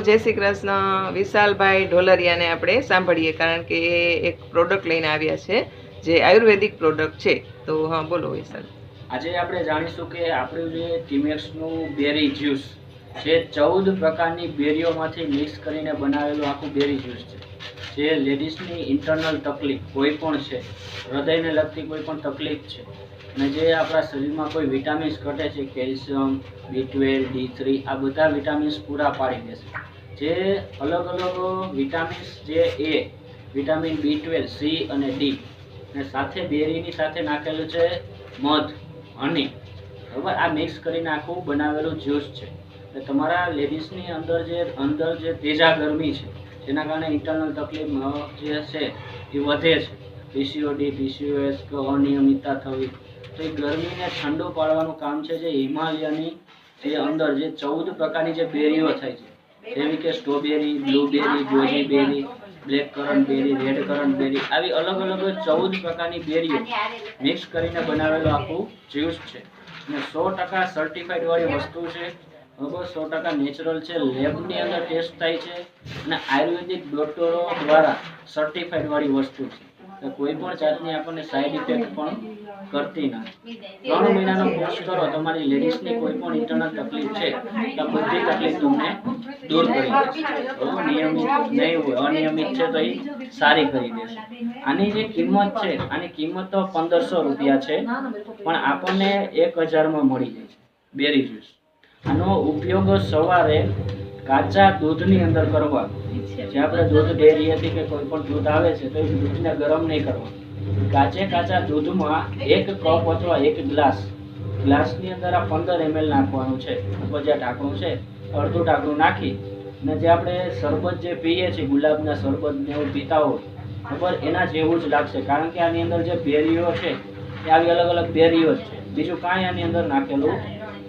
જય શ્રી કૃષ્ણ, વિશાલભાઈ ઢોલરિયાને આપણે સાંભળીએ કારણ કે એ એક પ્રોડક્ટ લઈને આવ્યા છે, જે આયુર્વેદિક પ્રોડક્ટ છે. તો હા, બોલો વિશાલ. આજે આપણે જાણીશું કે આપણું જે ટીમેક્સનું બેરી જ્યુસ જે ચૌદ પ્રકારની બેરીઓમાંથી મિક્સ કરીને બનાવેલું આખું બેરી જ્યુસ છે. જે લેડીઝની ઇન્ટરનલ તકલીફ કોઈ પણ છે, હૃદયને લગતી કોઈ પણ તકલીફ છે. અને જે આપણા શરીરમાં કોઈ વિટામિન્સ ઘટે છે, calcium B twelve D three આ બધા વિટામિન્સ પૂરા પાડી દેશે જે અલગ અલગ વિટામિન્સ જે એ વિટામિન બી ટ્વેલ્વ સી અને ડી અને સાથે બેરીની સાથે નાખેલું છે મધ હની બરાબર? આ મિક્સ કરીને આખું બનાવેલું જ્યુસ છે. એટલે તમારા લેડીઝની અંદર જે અંદર જે તેજા ગરમી છે, જેના કારણે ઇન્ટરનલ તકલીફ, જે છે એ વધે છે. પીસીઓડી પીસીઓએસ કે અનિયમિતતા થવી. તો એ ગરમીને ઠંડુ પાડવાનું કામ છે જે હિમાલયની એ અંદર જે ચૌદ પ્રકારની જે બેરીઓ થાય છે. જેવી કે strawberry, blueberry goji berry black currant berry, red currant berry, આવી અલગ અલગ ચૌદ પ્રકારની બેરીઓ મિક્સ કરીને બનાવેલું આખું જ્યુસ છે. અને સો ટકા સર્ટિફાઈડ વાળી વસ્તુ છે. બરોબર, સો ટકા નેચરલ છે. લેબની અંદર ટેસ્ટ થાય છે. અને આયુર્વેદિક ડોક્ટરો દ્વારા સર્ટિફાઈડ વાળી વસ્તુ છે. તો કોઈ પણ જાતની આપણને સાઈડ ઇફેક્ટ પણ કરતી નથી. ત્રણ મહિનાનો કોર્સ કરો તમારી લેડીઝની કોઈ પણ ઇન્ટરનલ તકલીફ છે તો બધી તકલીફ તમને દૂર કરી દેશે. નિયમિત નહીં હોય અનિયમિત છે તો એ સારી કરી દેશે. આની જે કિંમત છે આની કિંમત તો પંદરસો રૂપિયા છે પણ આપણને એક હજારમાં મળી જાય છે બેરી જ્યુસ આનો ઉપયોગ સવારે કાચા દૂધની અંદર કરવાનો જે આપણે દૂધ ડેરીએથી કે કોઈ પણ દૂધ આવે છે, તો એ દૂધને ગરમ નહીં કરવાનું. કાચે કાચા દૂધમાં એક કપ અથવા એક ગ્લાસ ગ્લાસની અંદર આ પંદર એમએલ નાખવાનું છે. ઉપર જે ઢાંકણું છે, અડધું ઢાંકણું નાખી અને જે આપણે શરબત જે પીએ છીએ, ગુલાબના શરબત ને એવું પીતા હોય ખબર એના જેવું જ લાગશે. કારણ કે આની અંદર જે બેરીઓ છે, એ આવી અલગ અલગ બેરીઓ જ છે. બીજું કાંઈ આની અંદર નાખેલું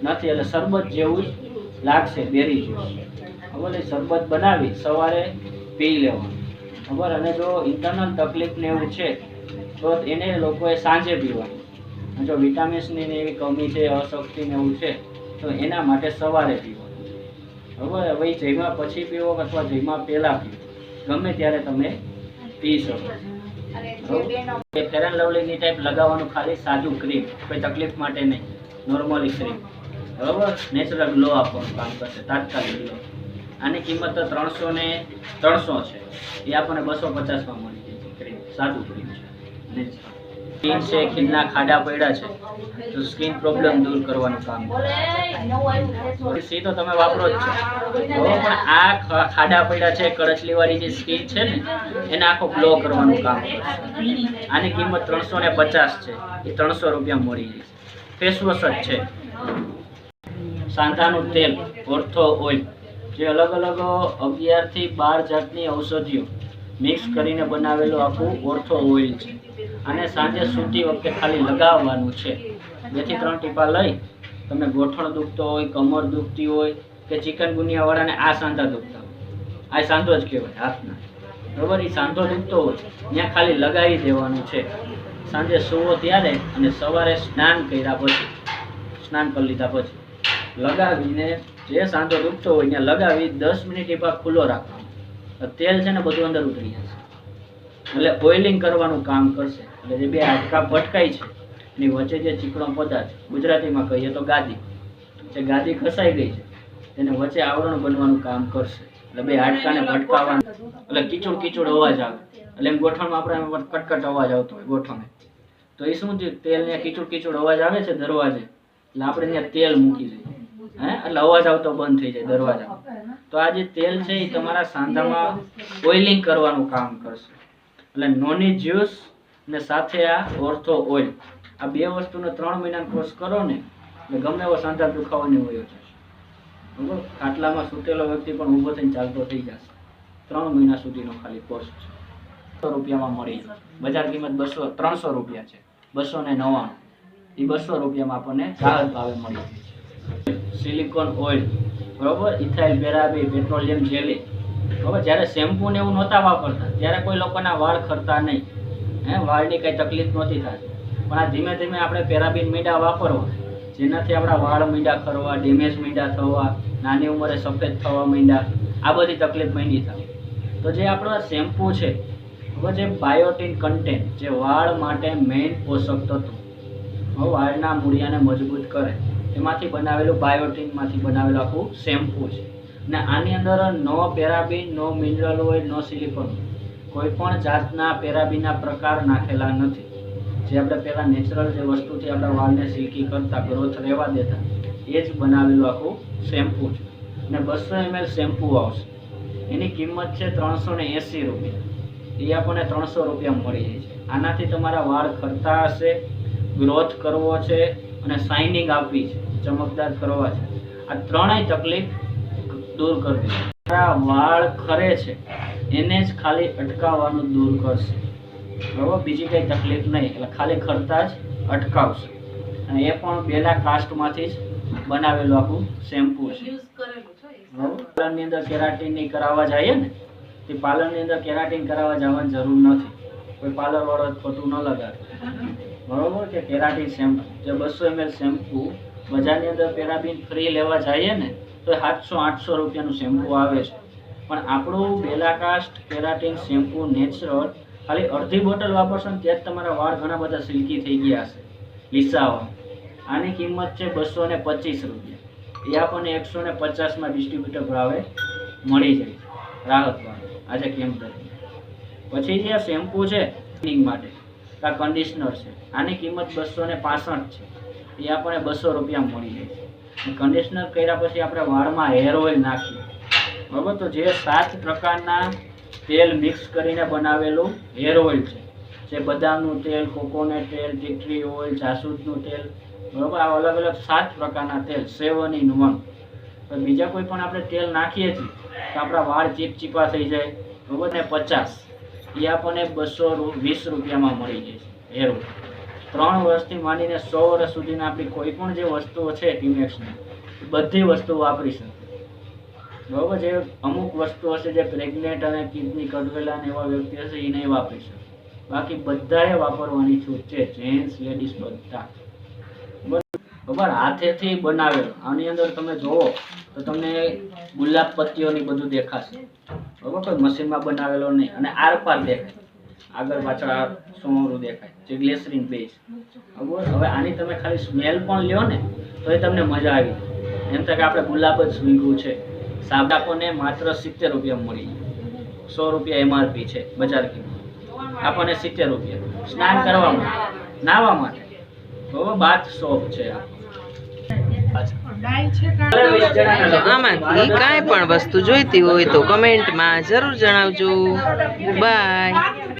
નથી. એટલે શરબત જેવું જ લાગશે, બેરી જ્યુસ ખબર શરબત બનાવી સવારે પી લેવાનું. ખબર? અને જો ઇન્ટરનલ તકલીફ ને એવું છે તો એને લોકોએ સાંજે પીવાનું. જો વિટામિન્સની એવી કમી છે અશક્તિ ને એવું છે તો એના માટે સવારે પીવાનું. ખબર? હવે જમ્યા પછી પીવો અથવા જમ્યા પહેલાં પીવો. ગમે ત્યારે તમે પી શકો. ફેરન લવલીની ટાઈપ લગાવવાનું ખાલી સાદું ક્રીમ કોઈ તકલીફ માટે નહીં. નોર્મલી ક્રીમ બરાબર નેચરલ ગ્લો આપવાનું કામ કરશે તાત્કાલિક ગ્લો આની કિંમત ત્રણસો ને ત્રણસો છે. એ આપણને બસો પચાસમાં મળી જાય ક્રીમ સાદું છે. સ્કીન છે, ખીલના ખાડા પડ્યા છે. તો સ્કીન પ્રોબ્લેમ દૂર કરવાનું કામ સી તો તમે વાપરો જ છે. પણ આ ખાડા પડ્યા છે કડચલીવાળી જે સ્કીન છે ને, એને આખો ગ્લો કરવાનું કામ કરશે આની કિંમત ત્રણસો ને પચાસ છે. એ ત્રણસો રૂપિયા મળી જશે ફેસવોશ જ છે. સાંધાનું તેલ, ઓર્થો ઓઇલ. જે અલગ અલગ અગિયારથી બાર જાતની ઔષધિઓ મિક્સ કરીને બનાવેલું આખું ઓર્થો ઓઇલ છે. અને સાંજે સૂતી વખતે ખાલી લગાવવાનું છે. બેથી ત્રણ ટીપા લઈ તમે ગોઠણ દુખતો હોય, કમર દુખતી હોય કે ચિકન ગુનિયાવાળાને આ સાંધા દુખતા હોય. આ સાંધો જ કહેવાય, હાથના. બરોબર? એ સાંધો દુખતો હોય, ત્યાં ખાલી લગાવી દેવાનું છે. સાંજે સૂવો ત્યારે અને સવારે સ્નાન કર્યા પછી, સ્નાન કરી લીધા પછી લગાવીને જે સાંધો દુખતો હોય ત્યાં લગાવી દસ મિનિટ એ ભાગ ખુલ્લો રાખવાનો. તેલ છે ને બધું અંદર ઉતરી જશે એટલે ઓઇલિંગ કરવાનું કામ કરશે. એટલે જે બે હાડકા ભટકાય છે એની વચ્ચે જે ચીકણો પદાર્થ ગુજરાતીમાં કહીએ તો ગાદી. જે ગાદી ખસાઈ ગઈ છે તેને વચ્ચે આવરણ બનવાનું કામ કરશે. એટલે બે હાડકાને ભટકાવવાનું. એટલે કીચુડ કીચુડ અવાજ આવે. એટલે એમ ગોઠણમાં આપણે એમ કટકટ અવાજ આવતો હોય ગોઠણે તો એ શું છે તેલ ને કીચુડ કીચુડ અવાજ આવે છે દરવાજે. એટલે આપણે ત્યાં તેલ મૂકી દઈએ. હે? એટલે અવાજ આવતો બંધ થઈ જાય દરવાજા. તો આ જે તેલ છે એ તમારા સાંધામાં ઓઇલિંગ કરવાનું કામ કરશે. એટલે નોની જ્યુસ ને સાથે આ ઓર્થો ઓઇલ. આ બે વસ્તુનો ત્રણ મહિનાનો કોર્સ કરો ને, એટલે ગમે એવો સાંધા દુખાવાની હોય જશે બરોબર? ખાટલામાં સૂતેલો વ્યક્તિ પણ ઊભો થઈને ચાલતો થઈ જશે. ત્રણ મહિના સુધીનો ખાલી કોર્સ છે. બસો રૂપિયામાં મળી બજાર કિંમત બસો, ત્રણસો રૂપિયા છે. બસો ને નવ્વાણું. એ બસો રૂપિયામાં આપણને રાહત ભાવે મળી જાય છે. સિલિકોન ઓઇલ, બરોબર? ઇથાઇલ, બેરાબી, પેટ્રોલિયમ, જેલી. બરોબર? જ્યારે શેમ્પૂ ને એવું નહોતા વાપરતા, ત્યારે કોઈ લોકોના વાળ ખરતા નહીં. હે? વાળની કંઈ તકલીફ નહોતી થતી પણ આ ધીમે ધીમે આપણે પેરાબીન મીંડા વાપરવા, જેનાથી આપણા વાળ મીંડા ખરવા, ડેમેજ મીંડા થવા, નાની ઉંમરે સફેદ થવા મીંડા, આ બધી તકલીફ નહીં થાય. તો જે આપણો શેમ્પૂ છે હવે જે બાયોટિન કન્ટેન્ટ, જે વાળ માટે મેઇન પોષક તત્વ વાળના મૂળિયાને મજબૂત કરે. એમાંથી બનાવેલું બાયોટિનમાંથી બનાવેલું આખું શેમ્પૂ છે. ને આની અંદર no paraben, no mineral oil no silicone કોઈ પણ જાતના પેરાબિનના પ્રકાર નાખેલા નથી. જે આપણે પહેલાં નેચરલ જે વસ્તુથી આપણા વાળને સિલ્કી કરતા ગ્રોથ રહેવા દેતા, એ જ બનાવેલું આખું શેમ્પૂ છે. ને બસો એમએલ શેમ્પૂ આવશે. એની કિંમત છે ત્રણસો ને એંસી રૂપિયા. એ આપણને ત્રણસો રૂપિયા મળી જાય છે. આનાથી તમારા વાળ ખરતા હશે ગ્રોથ કરવો છે અને શાઇનિંગ આપવી છે ચમકદાર કરવા છે. આ ત્રણેય તકલીફ દૂર કરવી તમારા વાળ ખરે છે એને જ ખાલી અટકાવવાનું દૂર કરશે. બરાબર? બીજી કંઈ તકલીફ નહીં એટલે ખાલી ખરતા જ અટકાવશે. અને એ પણ બેલા કાસ્ટમાંથી જ બનાવેલું આખું શેમ્પૂ છે. પાલનની પાર્લરની અંદર કેરાટીન કરાવવા જઈએ ને તે પાર્લરની અંદર કેરાટીન કરાવવા જવાની જરૂર નથી. કોઈ પાર્લર વાળો ખોટું ન લગાડે. બરોબર કે કેરાટીન શેમ્પુ જે બસો એમએલ શેમ્પુ બજારની અંદર પેરાબીન ફ્રી લેવા જઈએ ને, તો સાતસો, આઠસો રૂપિયાનું શેમ્પુ આવે છે. પણ આપણું બેલાકાસ્ટ કેરાટીન શેમ્પુ નેચરલ ખાલી અડધી બોટલ વાપરશો ને ત્યાં જ તમારા વાળ ઘણા બધા સિલ્કી થઈ ગયા હશે. લીસાવા આની કિંમત છે બસો ને પચીસ રૂપિયા. એ આપણને એકસો ને પચાસમાં ડિસ્ટ્રીબ્યુટર ભાવે મળી જાય. રાહત રાહતવાળું આજે કેમ દરમિયાન પછી જે શેમ્પુ છે માટે. આ કન્ડિશનર છે. આની કિંમત બસો ને પાસઠ છે. એ આપણને બસો રૂપિયા મળી જાય છે. કન્ડિશનર કર્યા પછી આપણે વાળમાં હેર ઓઇલ નાખીએ. બરાબર? તો જે સાત પ્રકારના તેલ મિક્સ કરીને બનાવેલું હેર ઓઇલ છે. જે બદામનું તેલ કોકોનટ તેલ ટીટરી ઓઇલ જાસૂદનું તેલ, બરાબર? આ અલગ અલગ સાત પ્રકારના તેલ, સેવન ઇન વન. બીજા કોઈ પણ આપણે તેલ નાખીએ છીએ, તો આપણા વાળ ચીપચીપા થઈ જાય. બરાબર? ને પચાસ. એ આપણને બસો વીસ રૂપિયામાં મળી છે, હેર. ત્રણ વર્ષથી માંડીને સો વર્ષ સુધીના આપણી કોઈ પણ જે વસ્તુઓ છે ટીમેક્સની બધી વસ્તુઓ વાપરી શકે બરાબર જે અમુક વસ્તુઓ હશે જે પ્રેગ્નેન્ટ અને કિડની કડવેલા ને એવા વ્યક્તિ હશે, એ નહીં વાપરી શકે. બાકી બધાએ વાપરવાની છૂટ છે જેન્ટ્સ લેડીઝ બધા. બરાબર? હાથેથી બનાવેલો. આની અંદર તમે જુઓ, તો તમને ગુલાબ પત્તીઓની બધું દેખાશે. બરાબર? કોઈ મશીનમાં બનાવેલો નહીં. અને આરપાર દેખાય. આગળ પાછળ આ સોમરું દેખાય. જે ગ્લેસરીન બેઝ. બરોબર? હવે આની તમે ખાલી સ્મેલ પણ લ્યો ને, તો એ તમને મજા આવી એમ થાય કે આપણે ગુલાબ જ સ્વીંગું છે. સાબડાપોને માત્ર સિત્તેર રૂપિયા મળી સો રૂપિયા એમઆરપી છે, બજાર કિંમત. આપણને સિત્તેર રૂપિયા. સ્નાન કરવા માટે. નાહવા માટે. બરોબર? બાથ સોપ છે આ. આમાંથી કાંઈ પણ વસ્તુ જોઈતી હોય તો કમેન્ટમાં જરૂર જણાવજો. બાય.